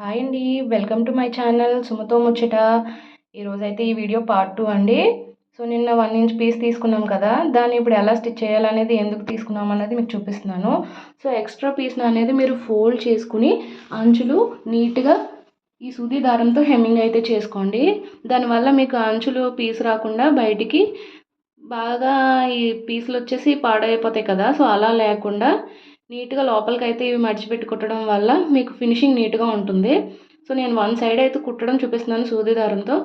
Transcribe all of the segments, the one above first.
Hi అండి welcome to my channel సుమతో ముచ్చట. ఈరోజైతే ఈ వీడియో పార్ట్ టూ అండి. సో నిన్న వన్ ఇంచ్ పీస్ తీసుకున్నాం కదా దాన్ని ఇప్పుడు ఎలా స్టిచ్ చేయాలనేది ఎందుకు తీసుకున్నాం అనేది మీకు చూపిస్తున్నాను. సో ఎక్స్ట్రా పీస్ని అనేది మీరు ఫోల్డ్ చేసుకుని అంచులు నీట్గా ఈ సూది దారంతో హెమ్మింగ్ అయితే చేసుకోండి. దానివల్ల మీకు అంచులు పీస్ రాకుండా బయటికి బాగా ఈ పీసులు వచ్చేసి పాడైపోతాయి కదా సో అలా లేకుండా నీట్గా లోపలికి అయితే ఇవి మడిచిపెట్టి కుట్టడం వల్ల మీకు ఫినిషింగ్ నీట్గా ఉంటుంది. సో నేను వన్ సైడ్ అయితే కుట్టడం చూపిస్తున్నాను సూది దారంతో.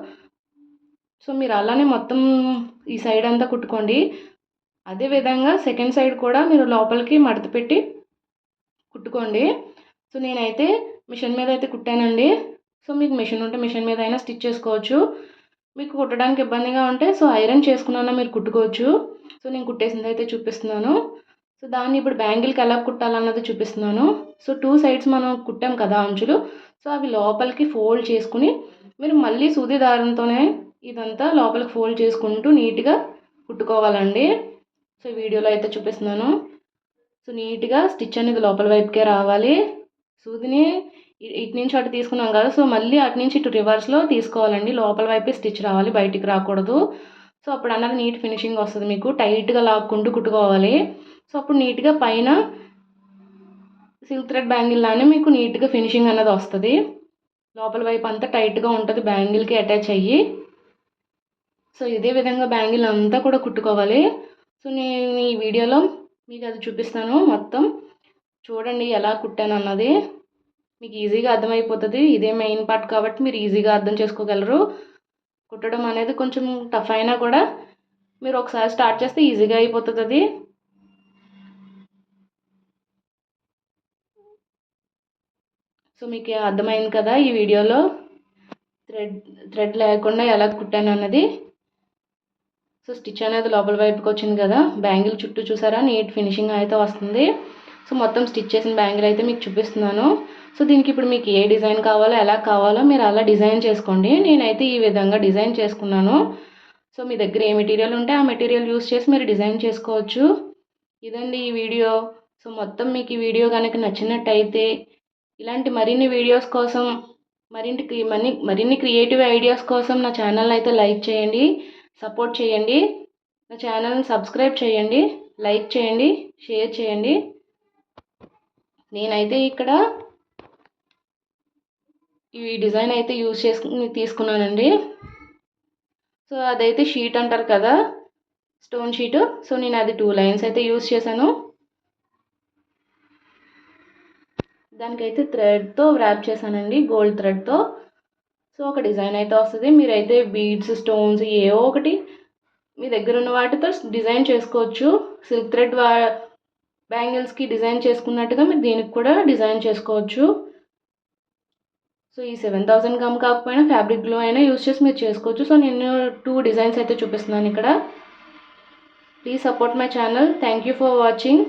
సో మీరు అలానే మొత్తం ఈ సైడ్ అంతా కుట్టుకోండి. అదే విధంగా సెకండ్ సైడ్ కూడా మీరు లోపలికి మడత పెట్టి కుట్టుకోండి. సో నేనైతే మిషన్ మీద అయితే కుట్టానండి. సో మీకు మిషన్ ఉంటే మిషన్ మీద అయినా స్టిచ్ చేసుకోవచ్చు. మీకు కుట్టడానికి ఇబ్బందిగా ఉంటే సో ఐరన్ చేసుకున్నా మీరు కుట్టుకోవచ్చు. సో నేను కుట్టేసింది అయితే చూపిస్తున్నాను. సో దాన్ని ఇప్పుడు బ్యాంగిల్కి ఎలా కుట్టాలన్నది చూపిస్తున్నాను. సో టూ సైడ్స్ మనం కుట్టాం కదా అంచులు. సో అవి లోపలికి ఫోల్డ్ చేసుకుని మీరు మళ్ళీ సూది దారంతోనే ఇదంతా లోపలికి ఫోల్డ్ చేసుకుంటూ నీట్గా కుట్టుకోవాలండి. సో వీడియోలో అయితే చూపిస్తున్నాను. సో నీట్గా స్టిచ్ అనేది లోపల వైపుకే రావాలి. సూదిని ఇటు నుంచి అటు తీసుకున్నాం కదా సో మళ్ళీ అటు నుంచి ఇటు రివర్స్లో తీసుకోవాలండి. లోపల వైపే స్టిచ్ రావాలి బయటికి రాకూడదు. సో అప్పుడు అన్నది నీట్ ఫినిషింగ్ వస్తుంది మీకు. టైట్గా లాక్కుంటూ కుట్టుకోవాలి. సో అప్పుడు నీట్గా పైన సిల్క్ థ్రెడ్ బ్యాంగిల్ లానే మీకు నీట్గా ఫినిషింగ్ అన్నది వస్తుంది. లోపల వైపు అంతా టైట్గా ఉంటుంది బ్యాంగిల్కి అటాచ్ అయ్యి. సో ఇదే విధంగా బ్యాంగిల్ అంతా కూడా కుట్టుకోవాలి. సో నేను ఈ వీడియోలో మీకు అది చూపిస్తాను మొత్తం. చూడండి ఎలా కుట్టాను అన్నది. మీకు ఈజీగా అర్థమైపోతుంది. ఇదే మెయిన్ పార్ట్ కాబట్టి మీరు ఈజీగా అర్థం చేసుకోగలరు. కుట్టడం అనేది కొంచెం టఫ్ అయినా కూడా మీరు ఒకసారి స్టార్ట్ చేస్తే ఈజీగా అయిపోతుంది అది. సో మీకు అర్థమైంది కదా ఈ వీడియోలో? థ్రెడ్ థ్రెడ్ లేకుండా ఎలా కుట్టాను అన్నది. సో స్టిచ్ అనేది లోపల వైపుకి వచ్చింది కదా. బ్యాంగిల్ చుట్టూ చూసారా? నీట్ ఫినిషింగ్ అయితే వస్తుంది. సో మొత్తం స్టిచ్ చేసిన బ్యాంగిల్ అయితే మీకు చూపిస్తున్నాను. సో దీనికి ఇప్పుడు మీకు ఏ డిజైన్ కావాలో ఎలా కావాలో మీరు అలా డిజైన్ చేసుకోండి. నేనైతే ఈ విధంగా డిజైన్ చేసుకున్నాను. సో మీ దగ్గర ఏ మెటీరియల్ ఉంటే ఆ మెటీరియల్ యూస్ చేసి మీరు డిజైన్ చేసుకోవచ్చు. ఇదండి ఈ వీడియో. సో మొత్తం మీకు ఈ వీడియో కనుక నచ్చినట్టయితే ఇలాంటి మరిన్ని వీడియోస్ కోసం మరిన్ని మరిన్ని మరిన్ని క్రియేటివ్ ఐడియాస్ కోసం నా ఛానల్ అయితే లైక్ చేయండి సపోర్ట్ చేయండి. నా ఛానల్ని సబ్స్క్రైబ్ చేయండి లైక్ చేయండి షేర్ చేయండి. నేనైతే ఇక్కడ ఈ డిజైన్ అయితే యూజ్ చేసుకుని తీసుకున్నానండి. సో అదైతే షీట్ అంటారు కదా స్టోన్ షీటు సో నేను అది టూ లైన్స్ అయితే యూజ్ చేశాను. దానికైతే థ్రెడ్తో ర్యాప్ చేశానండి గోల్డ్ థ్రెడ్తో. సో ఒక డిజైన్ అయితే వస్తుంది. మీరైతే బీడ్స్ స్టోన్స్ ఏవో ఒకటి మీ దగ్గర ఉన్న వాటితో డిజైన్ చేసుకోవచ్చు. సిల్క్ థ్రెడ్ వా బ్యాంగిల్స్కి డిజైన్ చేసుకున్నట్టుగా మీరు దీనికి కూడా డిజైన్ చేసుకోవచ్చు. సో ఈ సెవెన్ థౌసండ్ గమ్ కాకపోయినా ఫ్యాబ్రిక్ గ్లో అయినా యూస్ చేసి మీరు చేసుకోవచ్చు. సో నేను టూ డిజైన్స్ అయితే చూపిస్తున్నాను ఇక్కడ. Please support my channel. Thank you for watching.